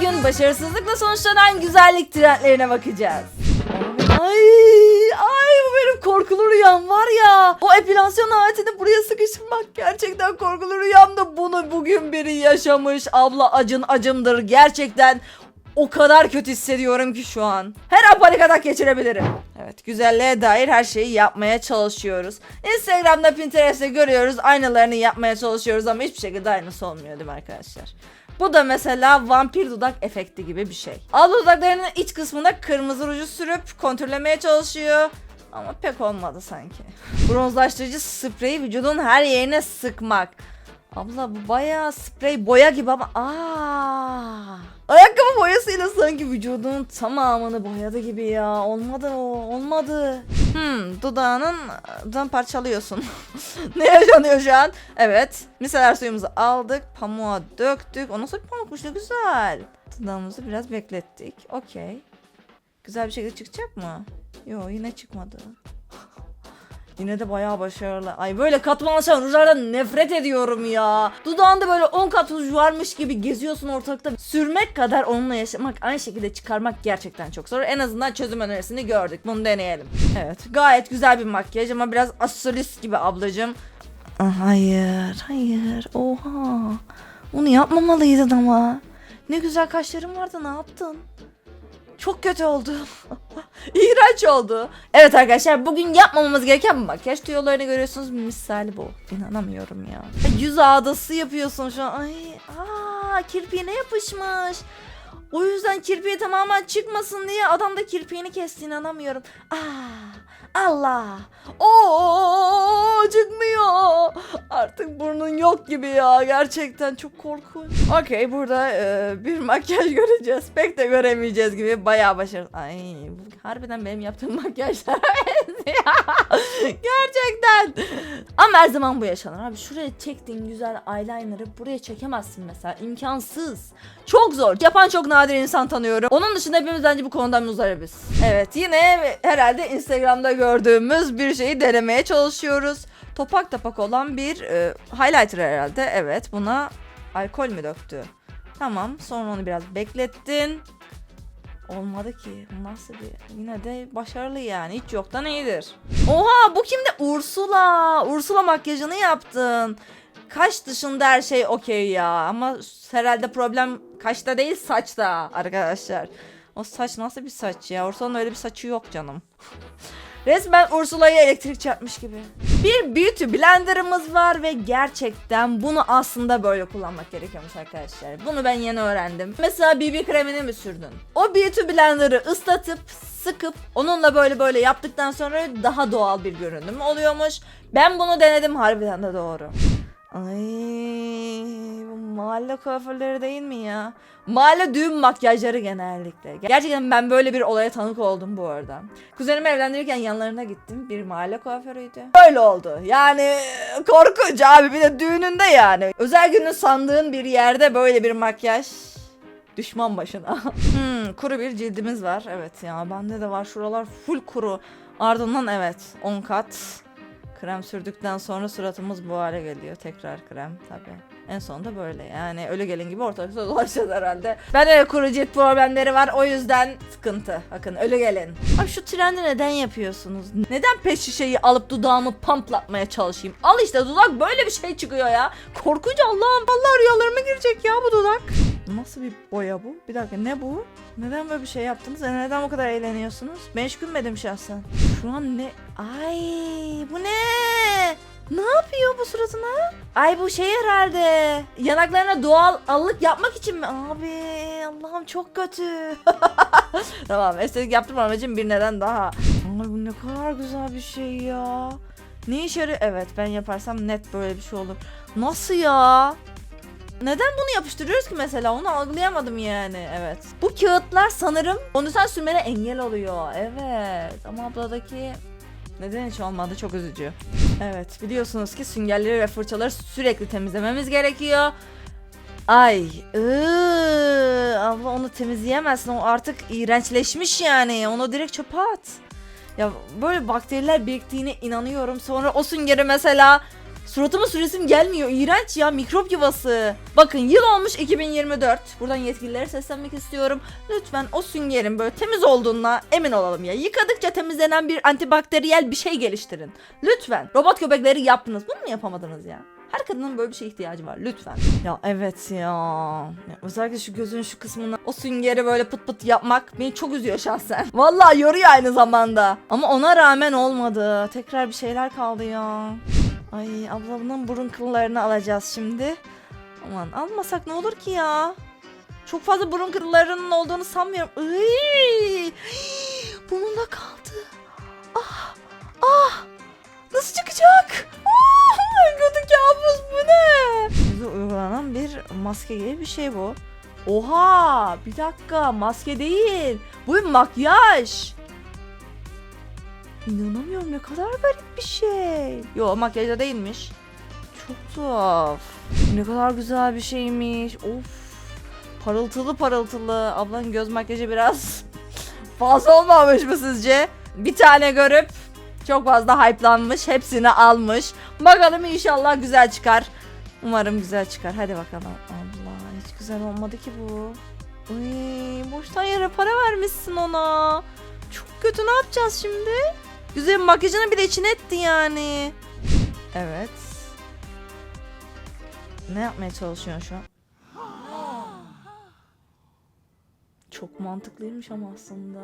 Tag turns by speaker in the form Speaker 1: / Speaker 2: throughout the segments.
Speaker 1: bugün başarısızlıkla sonuçlanan güzellik trendlerine bakacağız. Ay ay bu benim korkulu rüyam var ya. O epilasyon aletini buraya sıkıştırmak gerçekten korkulu rüyamda bunu bugün biri yaşamış. Abla acın acımdır gerçekten. O kadar kötü hissediyorum ki şu an. Her an panik atak geçirebilirim. Evet güzelliğe dair her şeyi yapmaya çalışıyoruz. Instagram'da Pinterest'te görüyoruz aynalarını yapmaya çalışıyoruz ama hiçbir şekilde aynısı olmuyor değil mi arkadaşlar? Bu da mesela vampir dudak efekti gibi bir şey. Abla dudaklarının iç kısmına kırmızı ruju sürüp kontrollemeye çalışıyor. Ama pek olmadı sanki. Bronzlaştırıcı spreyi vücudun her yerine sıkmak. Abla bu bayağı sprey boya gibi ama aa. Ayakkabı boyasıyla sanki vücudun tamamını boyadı gibi ya. Olmadı o, olmadı. Hmm, dudağının dudağını parçalıyorsun. ne yaşanıyor şu an? Evet. Miseler suyumuzu aldık. Pamuğa döktük. O nasıl bir pamukmuş ne güzel. Dudağımızı biraz beklettik. Okey. Güzel bir şekilde çıkacak mı? Yo yine çıkmadı. Yine de bayağı başarılı. Ay böyle katmanlaşan rujlardan nefret ediyorum ya. Dudağında böyle 10 kat ruj varmış gibi geziyorsun ortalıkta. Sürmek kadar onunla yaşamak, aynı şekilde çıkarmak gerçekten çok zor. En azından çözüm önerisini gördük. Bunu deneyelim. Evet gayet güzel bir makyaj ama biraz astrolist gibi ablacığım. Ah, Hayır, hayır. Oha. Onu yapmamalıydın ama. Ne güzel kaşların vardı ne yaptın? Çok kötü oldu. İğrenç oldu. Evet arkadaşlar bugün yapmamamız gereken makyaj tüyolarını görüyorsunuz. Misali bu. İnanamıyorum ya. Yüz ağdası yapıyorsun şu an. Ay, aa, kirpiğine yapışmış. O yüzden kirpiği tamamen çıkmasın diye adam da kirpiğini kesti inanamıyorum. Aa, Allah. Oo çıkmıyor. Artık burnun yok gibi ya. Gerçekten çok korkunç. Okey burada e, bir makyaj göreceğiz. Pek de göremeyeceğiz gibi. Bayağı başarılı. Ay bu harbiden benim yaptığım makyajlara benziyor. Gerçekten. Ama her zaman bu yaşanır abi. Şuraya çektiğin güzel eyeliner'ı buraya çekemezsin mesela. İmkansız. Çok zor. Yapan çok nadir insan tanıyorum. Onun dışında hepimiz bence bu konudan muzdaribiz. Evet yine herhalde Instagram'da gördüğümüz bir şeyi denemeye çalışıyoruz. Topak topak olan bir e, highlighter herhalde. Evet buna alkol mü döktü? Tamam sonra onu biraz beklettin. Olmadı ki. Nasıl bir? Yine de başarılı yani. Hiç yoktan iyidir. Oha bu kimde? Ursula. Ursula makyajını yaptın. Kaş dışında her şey okey ya. Ama herhalde problem kaşta değil saçta arkadaşlar. O saç nasıl bir saç ya? Ursula'nın öyle bir saçı yok canım. Resmen Ursula'yı elektrik çarpmış gibi. Bir beauty blenderımız var ve gerçekten bunu aslında böyle kullanmak gerekiyormuş arkadaşlar. Bunu ben yeni öğrendim. Mesela BB kremini mi sürdün? O beauty blenderı ıslatıp sıkıp onunla böyle böyle yaptıktan sonra daha doğal bir görünüm oluyormuş. Ben bunu denedim harbiden de doğru. Ay bu mahalle kuaförleri değil mi ya? Mahalle düğün makyajları genellikle. Gerçekten ben böyle bir olaya tanık oldum bu arada. Kuzenimi evlendirirken yanlarına gittim. Bir mahalle kuaförüydü. Böyle oldu. Yani korkunç abi bir de düğününde yani. Özel günü sandığın bir yerde böyle bir makyaj. Düşman başına. hmm, kuru bir cildimiz var. Evet ya bende de var. Şuralar full kuru. Ardından evet 10 kat. Krem sürdükten sonra suratımız bu hale geliyor. Tekrar krem tabi. En sonunda böyle yani ölü gelin gibi ortalıkta dolaşacağız herhalde. Ben de kuru cilt problemleri var o yüzden sıkıntı. Bakın ölü gelin. Abi şu trendi neden yapıyorsunuz? Neden pet şişeyi alıp dudağımı pamplatmaya çalışayım? Al işte dudak böyle bir şey çıkıyor ya. Korkunç Allah'ım. Allah rüyalarıma girecek ya bu dudak. Nasıl bir boya bu? Bir dakika ne bu? Neden böyle bir şey yaptınız? E neden bu kadar eğleniyorsunuz? Ben hiç gülmedim şahsen. Şu an ne? Ay bu ne? Ne yapıyor bu suratına? Ay bu şey herhalde. Yanaklarına doğal allık yapmak için mi? Abi Allah'ım çok kötü. tamam estetik yaptım amacım bir neden daha. Ay bu ne kadar güzel bir şey ya. Ne işe yarıyor? Evet ben yaparsam net böyle bir şey olur. Nasıl ya? Neden bunu yapıştırıyoruz ki mesela? Onu algılayamadım yani. Evet. Bu kağıtlar sanırım fondöten sürmene engel oluyor. Evet. Ama abladaki neden hiç olmadı? Çok üzücü. Evet. Biliyorsunuz ki süngerleri ve fırçaları sürekli temizlememiz gerekiyor. Ay, ıı, abla onu temizleyemezsin. O artık iğrençleşmiş yani. Onu direkt çöpe at. Ya böyle bakteriler biriktiğine inanıyorum. Sonra o süngeri mesela Suratıma süresim gelmiyor. İğrenç ya mikrop yuvası. Bakın yıl olmuş 2024. Buradan yetkililere seslenmek istiyorum. Lütfen o süngerin böyle temiz olduğuna emin olalım ya. Yıkadıkça temizlenen bir antibakteriyel bir şey geliştirin. Lütfen. Robot köpekleri yaptınız. Bunu mu yapamadınız ya? Her kadının böyle bir şeye ihtiyacı var lütfen. Ya evet ya. ya. Özellikle şu gözün şu kısmına o süngeri böyle pıt pıt yapmak beni çok üzüyor şahsen. Vallahi yoruyor aynı zamanda. Ama ona rağmen olmadı. Tekrar bir şeyler kaldı ya. Ay ablamın burun kıllarını alacağız şimdi. Aman almasak ne olur ki ya? Çok fazla burun kıllarının olduğunu sanmıyorum. Iy! Burnunda kaldı. Ah! Ah! Nasıl çıkacak? Ah! Kötü kabus bu ne? Bize uygulanan bir maske gibi bir şey bu. Oha! Bir dakika maske değil. Bu bir makyaj. İnanamıyorum ne kadar garip bir şey. Yo makyajda değilmiş. Çok tuhaf. Ne kadar güzel bir şeymiş. Of. Parıltılı parıltılı. Ablanın göz makyajı biraz fazla olmamış mı sizce? Bir tane görüp çok fazla hype'lanmış. Hepsini almış. Bakalım inşallah güzel çıkar. Umarım güzel çıkar. Hadi bakalım. Allah hiç güzel olmadı ki bu. Uy, boştan yere para vermişsin ona. Çok kötü ne yapacağız şimdi? Güzel makyajını bile içine etti yani. Evet. Ne yapmaya çalışıyorsun şu an? Çok mantıklıymış ama aslında.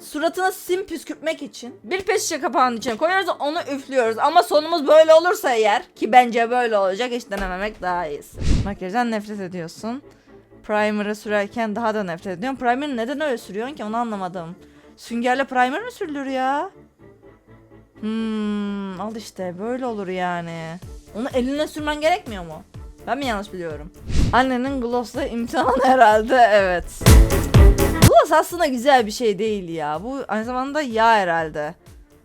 Speaker 1: Suratına sim püskürtmek için bir pet şişe kapağının içine koyuyoruz onu üflüyoruz. Ama sonumuz böyle olursa eğer ki bence böyle olacak hiç denememek daha iyisi. Makyajdan nefret ediyorsun. Primer'ı sürerken daha da nefret ediyorum. Primer'ı neden öyle sürüyorsun ki onu anlamadım. Süngerle primer mi sürülür ya? Hmm, al işte böyle olur yani. Onu eline sürmen gerekmiyor mu? Ben mi yanlış biliyorum? Annenin gloss'la imtihan herhalde evet. Gloss aslında güzel bir şey değil ya. Bu aynı zamanda yağ herhalde.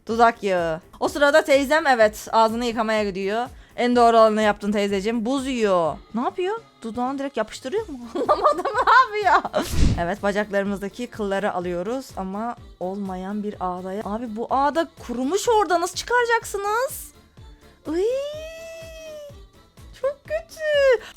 Speaker 1: Dudak yağı. O sırada teyzem evet ağzını yıkamaya gidiyor. En doğru olanı yaptın teyzeciğim. Buz yiyor. Ne yapıyor? Dudağını direkt yapıştırıyor mu? Anlamadım ne yapıyor? evet bacaklarımızdaki kılları alıyoruz ama olmayan bir ağdaya. Abi bu ağda kurumuş orada nasıl çıkaracaksınız? Iy, çok kötü.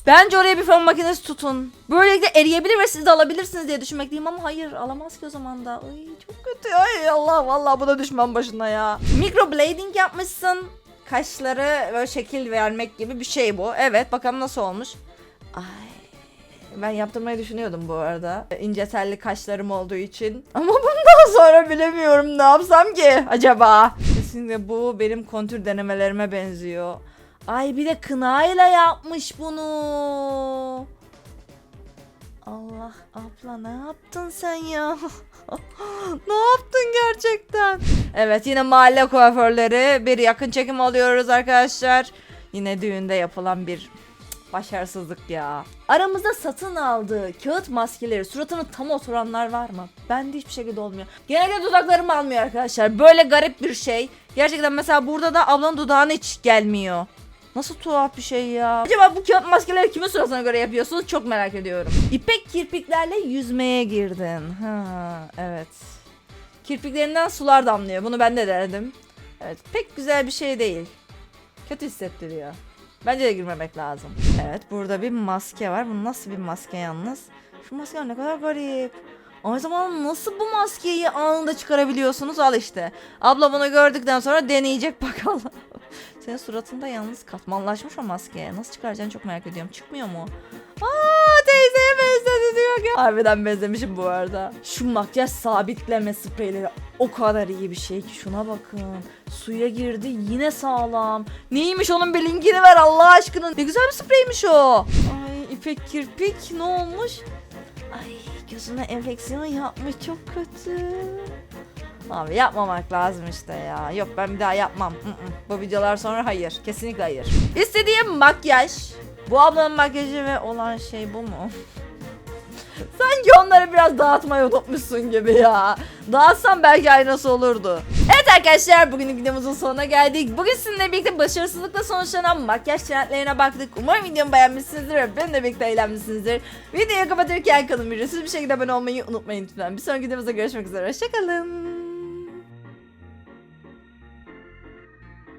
Speaker 1: Bence oraya bir fön makinesi tutun. Böylelikle eriyebilir ve siz de alabilirsiniz diye düşünmekteyim ama hayır alamaz ki o zaman da. Ay çok kötü. Ay Allah vallahi bu da düşman başına ya. Microblading yapmışsın. Kaşları böyle şekil vermek gibi bir şey bu. Evet bakalım nasıl olmuş. Ay ben yaptırmayı düşünüyordum bu arada. İnce telli kaşlarım olduğu için. Ama bundan sonra bilemiyorum ne yapsam ki acaba. Kesinlikle bu benim kontür denemelerime benziyor. Ay bir de kınayla yapmış bunu. Allah abla ne yaptın sen ya? ne yaptın gerçekten? Evet yine mahalle kuaförleri bir yakın çekim alıyoruz arkadaşlar. Yine düğünde yapılan bir başarısızlık ya. Aramızda satın aldığı kağıt maskeleri suratına tam oturanlar var mı? Bende hiçbir şekilde olmuyor. Genelde dudaklarım almıyor arkadaşlar. Böyle garip bir şey. Gerçekten mesela burada da ablanın dudağına hiç gelmiyor. Nasıl tuhaf bir şey ya. Acaba bu kağıt maskeleri kimin suratına göre yapıyorsunuz çok merak ediyorum. İpek kirpiklerle yüzmeye girdin. Ha evet. Kirpiklerinden sular damlıyor. Bunu ben de denedim. Evet pek güzel bir şey değil. Kötü hissettiriyor. Bence de girmemek lazım. Evet burada bir maske var. Bu nasıl bir maske yalnız? Şu maske ne kadar garip. Aynı zamanda nasıl bu maskeyi anında çıkarabiliyorsunuz? Al işte. Abla bunu gördükten sonra deneyecek bakalım. Senin suratında yalnız katmanlaşmış o maske. Nasıl çıkaracaksın çok merak ediyorum. Çıkmıyor mu? Aa teyzeye benzedi diyor ki. Harbiden benzemişim bu arada. Şu makyaj sabitleme spreyleri o kadar iyi bir şey ki şuna bakın. Suya girdi yine sağlam. Neymiş onun bir linkini ver Allah aşkına. Ne güzel bir spreymiş o. Ay ipek kirpik ne olmuş? Ay gözüne enfeksiyon yapmış çok kötü. Abi yapmamak lazım işte ya. Yok ben bir daha yapmam. Bu videolar sonra hayır. Kesinlikle hayır. İstediğim makyaj. Bu ablanın makyajı ve olan şey bu mu? Sanki onları biraz dağıtmayı unutmuşsun gibi ya. Dağıtsam belki aynası olurdu. Evet arkadaşlar bugünün videomuzun sonuna geldik. Bugün sizinle birlikte başarısızlıkla sonuçlanan makyaj trendlerine baktık. Umarım videomu beğenmişsinizdir ve benimle birlikte eğlenmişsinizdir. Videoyu kapatırken kanalımı ücretsiz bir şekilde abone olmayı unutmayın lütfen. Bir sonraki videomuzda görüşmek üzere. Hoşçakalın.